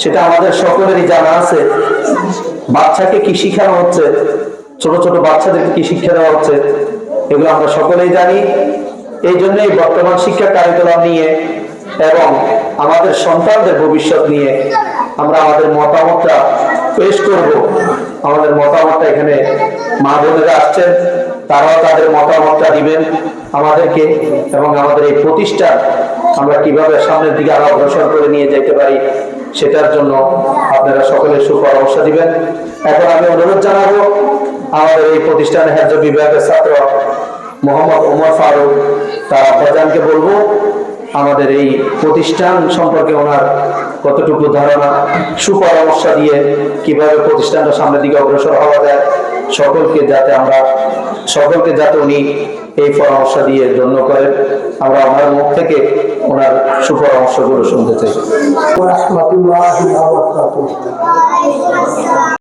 সেটা আমাদের সকলেরই জানা আছে। বাচ্চাকে কি শিখানো হচ্ছে? ছোট ছোট বাচ্চাদেরকে কি শিক্ষা দেওয়া হচ্ছে? এগুলো আমরা সকলেই জানি। এই জন্যই বর্তমান শিক্ষা কারিকুলাম নিয়ে এবং আমাদের সন্তানদের ভবিষ্যৎ নিয়ে আমরা আমাদের মতামতটা পেশ করব। আমাদের মতামতটা এখানে মা বোনেরা আসছেন, তারাও তাদের মতামতটা দিবেন আমাদেরকে এবং আমাদের এই প্রতিষ্ঠান আমরা কীভাবে সামনের দিকে আরও অগ্রসর করে নিয়ে যেতে পারি সেটার জন্য আপনারা সকলে সুপরামর্শ দিবেন। এখন আমি অনুরোধ জানাব, আমাদের এই প্রতিষ্ঠানের হেফজ বিভাগের ছাত্র মোহাম্মদ ওমর ফারুক, তার আব্বাজানকে বলব, আমাদের এই প্রতিষ্ঠান সম্পর্কে ওনার কতটুকু ধারণা, সুপরামর্শ দিয়ে কীভাবে প্রতিষ্ঠানটা সামনের দিকে অগ্রসর হওয়া যায়, সকলকে যাতে আমরা সকলকে যাতে উনি এই পরামর্শ দিয়ে জন্য করেন। আমরা আমার মুখ থেকে ওনার সুপরামর্শগুলো শুনতে চাই।